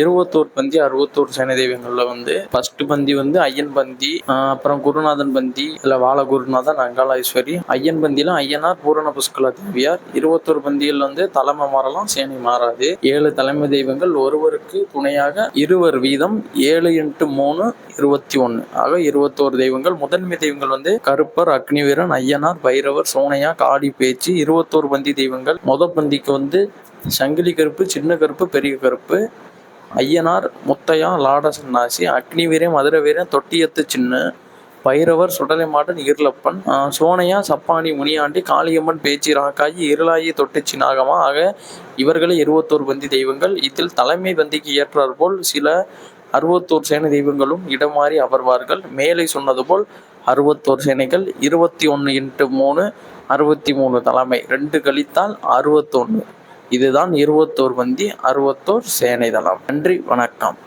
இருபத்தோரு பந்தி அறுபத்தோரு சேனை தெய்வங்களில் வந்து ஃபர்ஸ்ட் பந்தி வந்து ஐயன் பந்தி அப்புறம் குருநாதன் பந்தி இல்லை வாழ குருநாதன் அங்காளேஸ்வரி. ஐயன் பந்தியில ஐயனார் பூரண புஷ்கல தேவியார். இருபத்தோரு பந்தியில் வந்து தலைமை மாறலாம் சேனை மாறாது. ஏழு தலைமை தெய்வங்கள் ஒருவருக்கு துணையாக இருவர் வீதம் ஏழு இன்ட்டு மூணு இருபத்தி ஒன்று ஆக இருபத்தோரு தெய்வங்கள் முதன்மை தெய்வங்கள் வந்து கருப்பர் அக்னிவீரன் ஐயனார் பைரவர் சோனையா காடி பேச்சு. இருபத்தோரு பந்தி தெய்வங்கள் முத பந்திக்கு வந்து சங்கிலி கருப்பு சின்ன கருப்பு பெரிய கருப்பு. ஐயனார் முத்தையா லாட சன்னாசி அக்னி வீரன் மதுர வீரன் தொட்டியத்து சின்ன பைரவர் சுடலைமாடன் ஈர்லப்பன் சோனையா சப்பானி முனியாண்டி காளியம்மன் பேச்சி ராக்காயி இருளாயி தொட்டிச்சி நாகமா ஆக இவர்களே இருபத்தோரு பந்தி தெய்வங்கள். இதில் தலைமை பந்திக்கு ஏற்றார் போல் சில அறுபத்தோர் சேனை தெய்வங்களும் இடமாறி அமர்வார்கள். மேலே சொன்னது போல் அறுபத்தோரு சேனைகள் இருபத்தி ஒன்று இன்ட்டு மூணு அறுபத்தி மூணு தலைமை. ரெண்டு கழித்தால் அறுபத்தொன்று இதுதான் இருபத்தோர் வந்தி அறுபத்தோர் சேனை தளம் நன்றி வணக்கம்.